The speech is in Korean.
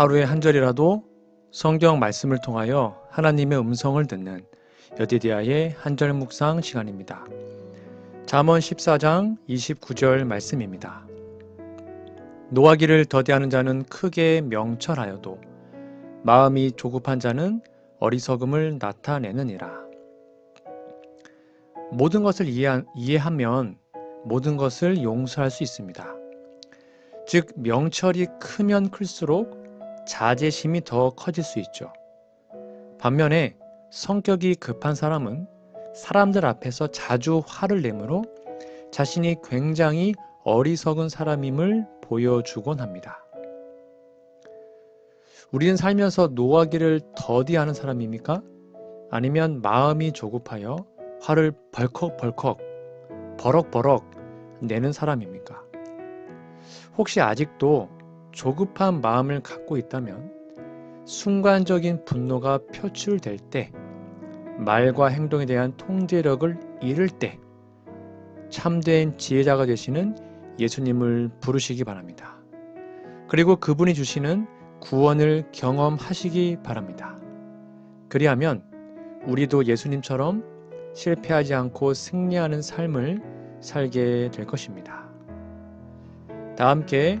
하루에 한 절이라도 성경 말씀을 통하여 하나님의 음성을 듣는 여디디아의 한절 묵상 시간입니다. 잠언 14장 29절 말씀입니다. 노하기를 더디하는 자는 크게 명철하여도 마음이 조급한 자는 어리석음을 나타내느니라. 모든 것을 이해하, 이해하면 모든 것을 용서할 수 있습니다. 즉 명철이 크면 클수록 자제심이 더 커질 수 있죠. 반면에 성격이 급한 사람은 사람들 앞에서 자주 화를 내므로 자신이 굉장히 어리석은 사람임을 보여주곤 합니다. 우리는 살면서 노하기를 더디하는 사람입니까? 아니면 마음이 조급하여 화를 벌컥벌컥, 버럭버럭 내는 사람입니까? 혹시 아직도 조급한 마음을 갖고 있다면 순간적인 분노가 표출될 때 말과 행동에 대한 통제력을 잃을 때 참된 지혜자가 되시는 예수님을 부르시기 바랍니다. 그리고 그분이 주시는 구원을 경험하시기 바랍니다. 그리하면 우리도 예수님처럼 실패하지 않고 승리하는 삶을 살게 될 것입니다. 다 함께